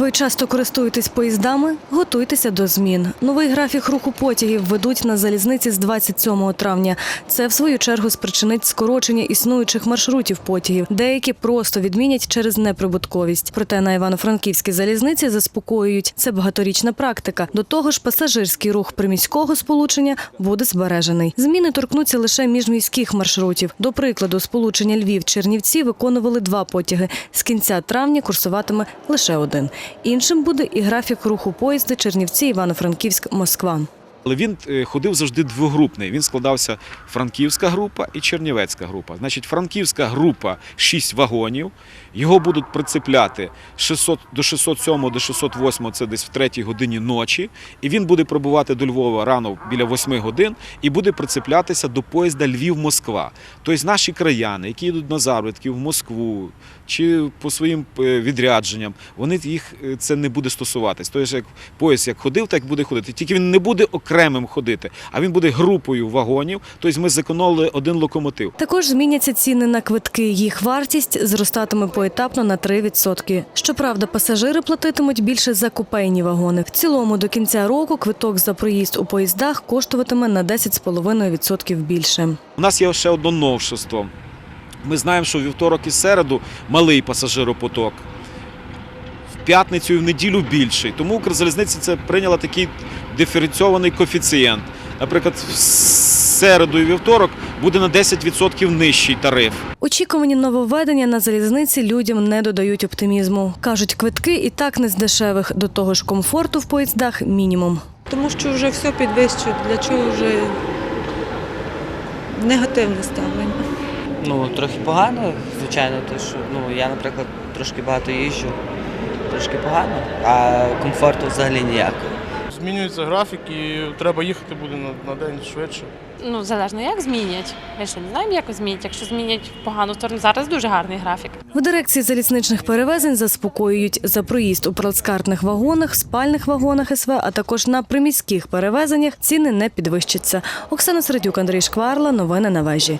Ви часто користуєтесь поїздами? Готуйтеся до змін. Новий графік руху потягів ведуть на залізниці з 27 травня. Це в свою чергу спричинить скорочення існуючих маршрутів потягів. Деякі просто відмінять через неприбутковість. Проте на івано-франківській залізниці заспокоюють. Це багаторічна практика. До того ж, пасажирський рух приміського сполучення буде збережений. Зміни торкнуться лише міжміських маршрутів. До прикладу, сполучення Львів-Чернівці виконували два потяги. З кінця травня курсуватиме лише один. Іншим буде і графік руху поїзда Чернівці, Івано-Франківськ, Москва. Але він е, ходив завжди двогрупний. Він складався франківська група і чернівецька група. Значить, франківська група 6 вагонів. Його будуть прицепляти 600, до 607 до 608, це десь в 3 годині ночі. І він буде пробувати до Львова рано біля 8 годин і буде прицеплятися до поїзда Львів-Москва. Тобто наші краяни, які йдуть на заробітки в Москву чи по своїм е, відрядженням, вони їх е, це не буде стосуватись. Тобто, як поїзд як ходив, так буде ходити. Тільки він не буде окремим ходити, а він буде групою вагонів. Тобто ми зекономили один локомотив. Також зміняться ціни на квитки. Їх вартість зростатиме поетапно на 3%. Щоправда, пасажири платитимуть більше за купейні вагони. В цілому до кінця року квиток за проїзд у поїздах коштуватиме на 10,5% більше. У нас є ще одне новшество. Ми знаємо, що вівторок і середу малий пасажиропоток. В п'ятницю і в неділю більший. Тому Укрзалізниця це прийняла такий диференційований коефіцієнт. Наприклад, в середу і вівторок буде на 10% нижчий тариф. Очікувані нововведення на залізниці людям не додають оптимізму. Кажуть, квитки і так не з дешевих. До того ж, комфорту в поїздах мінімум. Тому що вже все підвищують. Для чого вже негативне ставлення? Ну, трохи погано, звичайно, то що ну, я, наприклад, трошки багато їжджу, трошки погано, а комфорту взагалі ніякого. Змінюється графік і треба їхати буде на, на день швидше. Ну, залежно як змінять. Ми ще не знаємо, як змінять. Якщо змінять в погану сторону, зараз дуже гарний графік. В дирекції залізничних перевезень заспокоюють за проїзд у плацкартних вагонах, спальних вагонах СВ, а також на приміських перевезеннях ціни не підвищаться. Оксана Середюк, Андрій Шкварла. Новини на вежі.